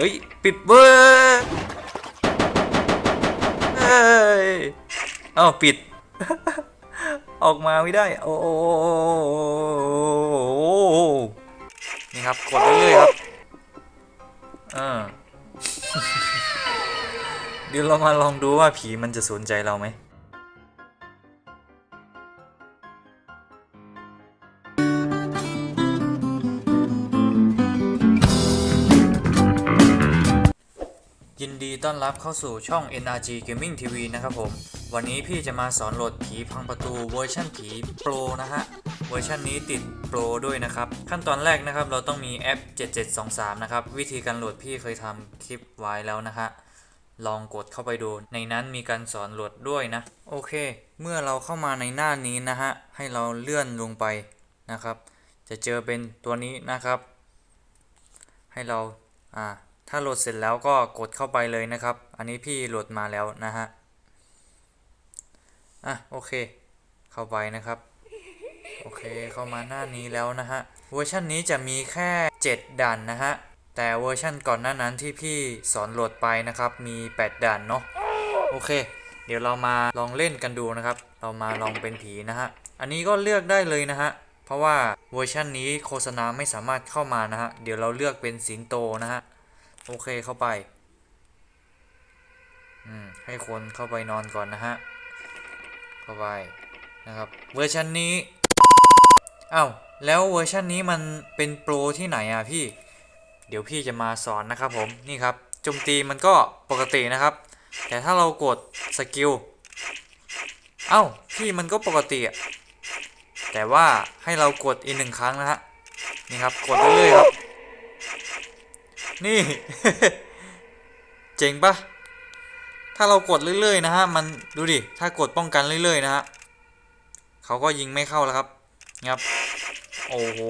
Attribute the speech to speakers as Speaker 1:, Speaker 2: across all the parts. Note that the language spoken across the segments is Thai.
Speaker 1: เฮ้ย ปิดเบอร์เฮ้ยเอ้าปิด ออกมาไม่ได้ โอ้โอ้โอ้โอ้โอ้นี่ครับ กดเรื่อยๆครับอ่าเดี๋ยวเรามาลองดูว่าผีมันจะสนใจเราไหม ยินดีต้อนรับเข้าสู่ช่อง NRG Gaming TV นะครับผม วันนี้พี่จะมาสอนโหลดผีพังประตูเวอร์ชันผีโปรนะฮะ เวอร์ชันนี้ติดโปรด้วยนะครับ ขั้นตอนแรกนะครับ เราต้องมีแอป 7723 นะครับ วิธีการโหลดพี่เคยทำคลิปไว้แล้วนะฮะ ลองกดเข้าไปดู ในนั้นมีการสอนโหลดด้วยนะ โอเค เมื่อเราเข้ามาในหน้านี้นะฮะ ให้เราเลื่อนลงไปนะครับ จะเจอเป็นตัวนี้นะครับ ให้เรา อ่า ถ้าโหลดเสร็จแล้วก็กดเข้าไปเลยนะครับ อันนี้พี่โหลดมาแล้วนะฮะ อะโอเค เข้าไปนะครับ โอเคเข้ามาหน้านี้แล้วนะฮะ เวอร์ชันนี้จะมีแค่ 7 ด่านนะฮะ แต่เวอร์ชันก่อนหน้านั้นที่พี่สอนโหลดไปนะครับ มี 8 ด่านเนาะ โอเค เดี๋ยวเรามาลองเล่นกันดูนะครับ เรามาลองเป็นผีนะฮะ อันนี้ก็เลือกได้เลยนะฮะเพราะว่าเวอร์ชันนี้โฆษณาไม่สามารถเข้ามานะฮะ เดี๋ยวเราเลือกเป็นสิงโตนะฮะ โอเคเข้าไป อืม ให้คนเข้าไปนอนก่อนนะฮะ เข้าไปนะครับ เวอร์ชันนี้อ้าวแล้วเวอร์ชันนี้มันเป็นโปรที่ไหนอะพี่ เดี๋ยวพี่จะมาสอนนะครับผม นี่ครับโจมตีมันก็ปกตินะครับ แต่ถ้าเรากดสกิล เอ้าพี่มันก็ปกติอะแต่ว่าให้เรากดอีกหนึ่งครั้งนะฮะ นี่ครับ กดเรื่อยๆครับ นี่ เจ๋งปะถ้าเรากดเรื่อย ๆ นะฮะ มันดูดิ ถ้ากดป้องกันเรื่อย ๆ นะฮะเขาก็ยิงไม่เข้าแล้วครับครับโอ้โห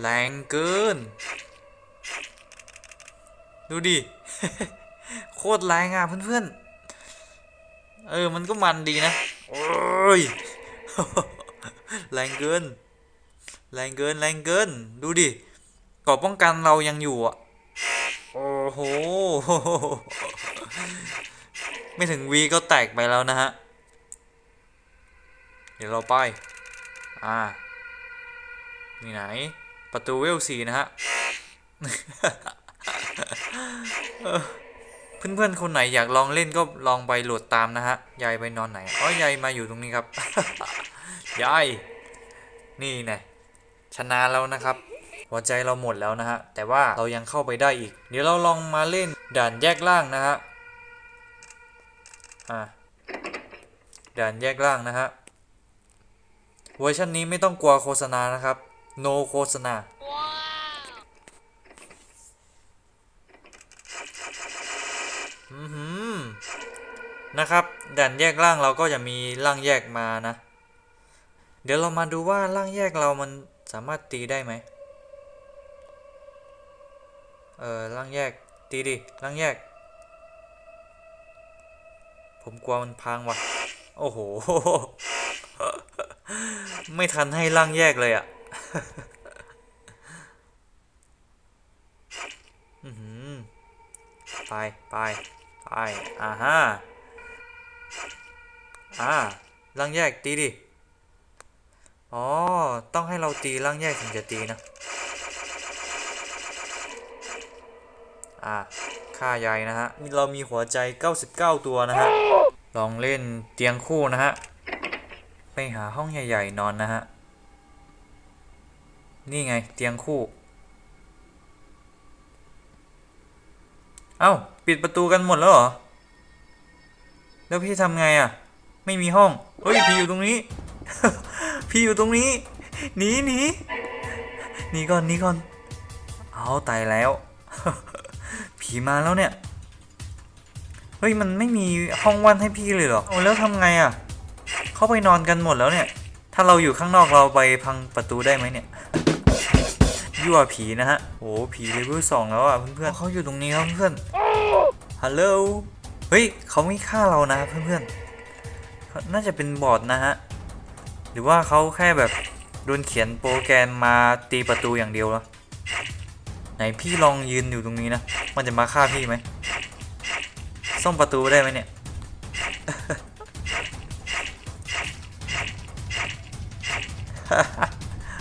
Speaker 1: แรงเกิน ดูดิ โคตรแรงอะเพื่อนๆ เออ มันก็มันดีนะ โอ้ย แรงเกิน แรงเกิน แรงเกิน ดูดิ กาะป้องกันเรายังอยู่อะ โอ้โห ไม่ถึงวีก็แตกไปแล้วนะฮะ เดี๋ยวเราไป อ่า นี่ไหน ประตูเวลสีนะฮะเออเพื่อนๆ คนไหนอยากลองเล่นก็ลองไปโหลดตามนะฮะ ยายไปนอนไหน อ๋อ ยายมาอยู่ตรงนี้ครับ ยาย นี่ไงชนะแล้วนะครับ หัวใจเราหมดแล้วนะฮะ แต่ว่าเรายังเข้าไปได้อีก เดี๋ยวเราลองมาเล่นด่านแยกล่างนะฮะ อ่าด่านแยกล่างนะฮะ เวอร์ชันนี้ไม่ต้องกลัวโฆษณานะครับ no โฆษณาอือหือนะครับด่านแยกล่างเราก็จะมีล่างแยกมานะ เดี๋ยวเรามาดูว่าล่างแยกเรามันสามารถตีได้ไหม เออล่างแยก ตีดิล่างแยก ผมกลัวมันพังว่ะ โอ้โห ไม่ทันให้ล่างแยกเลยอะ่ะไปไปไปอ่าฮะอ่าล่างแยกตีดิ อ๋อ ต้องให้เราตีล่างแยกถึงจะตีนะ อ่าค่าใหญ่นะฮะเรามีหัวใจ 99 ตัวนะฮะ ลองเล่นเตียงคู่นะฮะ ไปหาห้องใหญ่ ๆ นอนนะฮะ นี่ไงเตียงคู่ เอ้า ปิดประตูกันหมดแล้วเหรอ แล้วพี่ทำไงอะ ไม่มีห้อง เฮ้ย พี่อยู่ตรงนี้ พี่อยู่ตรงนี้ หนีหนีหนีก่อนหนีก่อน เอาตายแล้ว ผีมาแล้วเนี่ย เฮ้ย มันไม่มีห้องว่างให้พี่เลยเหรอเอาแล้วทำไงอะ เข้าไปนอนกันหมดแล้วเนี่ย ถ้าเราอยู่ข้างนอกเราไปพังประตูได้ไหมเนี่ยยั่วผีนะฮะโอ้ผีเลเวลสองแล้วอะเพื่อนๆเขาอยู่ตรงนี้ครับเพื่อนฮัลโหลเฮ้ยเขาไม่ฆ่าเรานะเพื่อนๆน่าจะเป็นบอทนะฮะหรือว่าเขาแค่แบบโดนเขียนโปรแกรมมาตีประตูอย่างเดียวล้ว ไหนพี่ลองยืนอยู่ตรงนี้นะ มันจะมาฆ่าพี่ไหมซ่อมประตูได้ไหมเนี่ย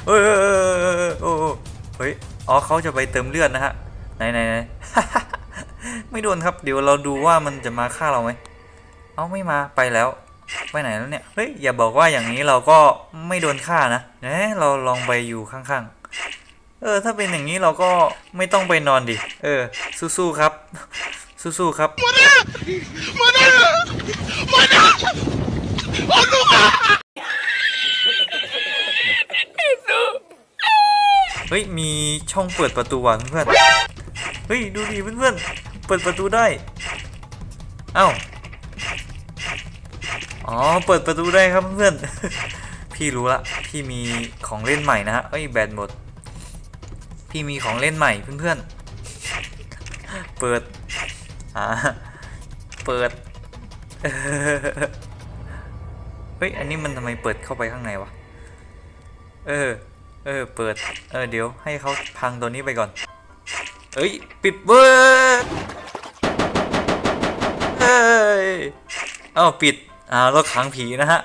Speaker 1: เฮ้ยเฮ้ยเฮ้ยเฮ้ยโอ้เฮ้ย อ๋อเขาจะไปเติมเลือดนะฮะ ไหนไหนไหนไม่โดนครับ เดี๋ยวเราดูว่ามันจะมาฆ่าเราไหม เอาไม่มาไปแล้ว ไปไหนแล้วเนี่ย เฮ้ย อย่าบอกว่าอย่างนี้เราก็ไม่โดนฆ่านะเนะเราลองไปอยู่ข้างๆ เออ ถ้าเป็นอย่างนี้เราก็ไม่ต้องไปนอนดิ เออ สู้ๆครับ สู้ๆครับมามามามาอาลูกเฮ้ย มีช่องเปิดประตูว่ะเพื่อนเฮ้ย ดูดิเพื่อนๆ เปิดประตูได้ เอ้า อ๋อ เปิดประตูได้ครับเพื่อน พี่รู้ละ พี่มีของเล่นใหม่นะฮะเอ้ย แบตหมด พี่มีของเล่นใหม่เพื่อนๆ เปิดอ่าเปิด เฮ้ย อันนี้มันทำไมเปิดเข้าไปข้างในวะ เออ เออ เปิด เออ เดี๋ยวให้เขาพังตัวนี้ไปก่อน เอ้ย ปิดเว้ยเอ้ยเอ้าปิด อ่าเราขังผีนะฮะ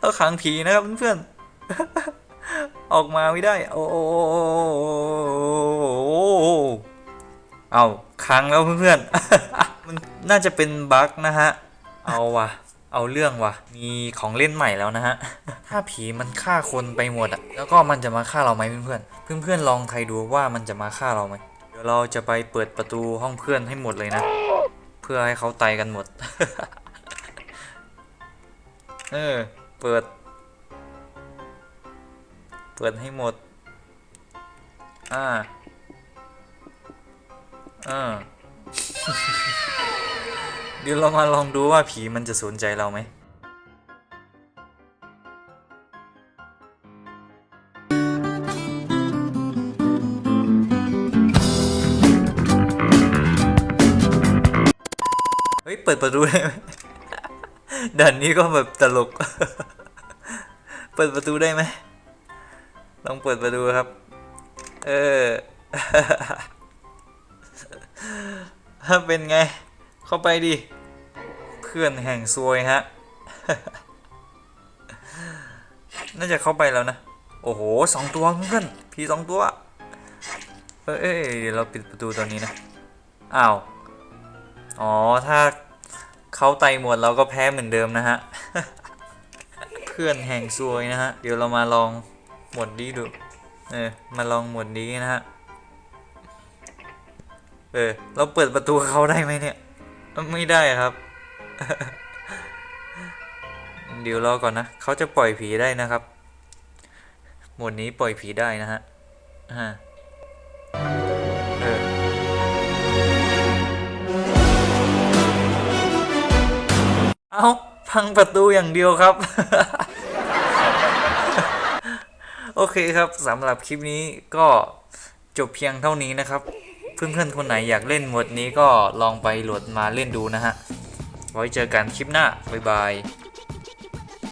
Speaker 1: เราขังผีนะครับเพื่อนๆ ออกมาไม่ได้ โอ้โหเอาขังแล้วเพื่อนๆ มันน่าจะเป็นบั๊กนะฮะ เอาวะเอาเรื่องวะมีของเล่นใหม่แล้วนะฮะ ถ้าผีมันฆ่าคนไปหมดอะแล้วก็มันจะมาฆ่าเราไหมเพื่อนๆ เพื่อนๆลองใครดูว่ามันจะมาฆ่าเราไหมเดี๋ยวเราจะไปเปิดประตูห้องเพื่อนให้หมดเลยนะ เพื่อให้เขาตายกันหมด เออ เปิด เปิดให้หมด อ่า อ่าเดี๋ยวเรามาลองดูว่าผีมันจะสนใจเราไหมเฮ้ย เปิดประตูได้ไหมด่านนี้ก็แบบตลก เปิดประตูได้ไหม ลองเปิดประตูครับ เออเป็นไง เข้าไปดิเพื่อนแห่งซวยฮะ น่าจะเข้าไปแล้วนะ โอ้โหสองตัวเพื่อนผีสองตัวเอ้ยเอ้ยเดี๋ยวเราปิดประตูตอนนี้นะ อ้าว อ๋อ ถ้าเขาไตหมดเราก็แพ้เหมือนเดิมนะฮะ เพื่อนแห่งซวยนะฮะ เดี๋ยวเรามาลอง หมวดดีดู เออ มาลองหมวดดีนะฮะ เออ เราเปิดประตูเขาได้ไหมเนี่ย ไม่ได้ครับ เดี๋ยวรอก่อนนะ เขาจะปล่อยผีได้นะครับ หมวดนี้ปล่อยผีได้นะฮะอ่าเออเอาพังประตูอย่างเดียวครับ โอเคครับสำหรับคลิปนี้ก็จบเพียงเท่านี้นะครับ เพื่อนๆคนไหนอยากเล่นหมดนี้ก็ลองไปโหลดมาเล่นดูนะฮะ ไว้เจอกันคลิปหน้า บ๊ายบาย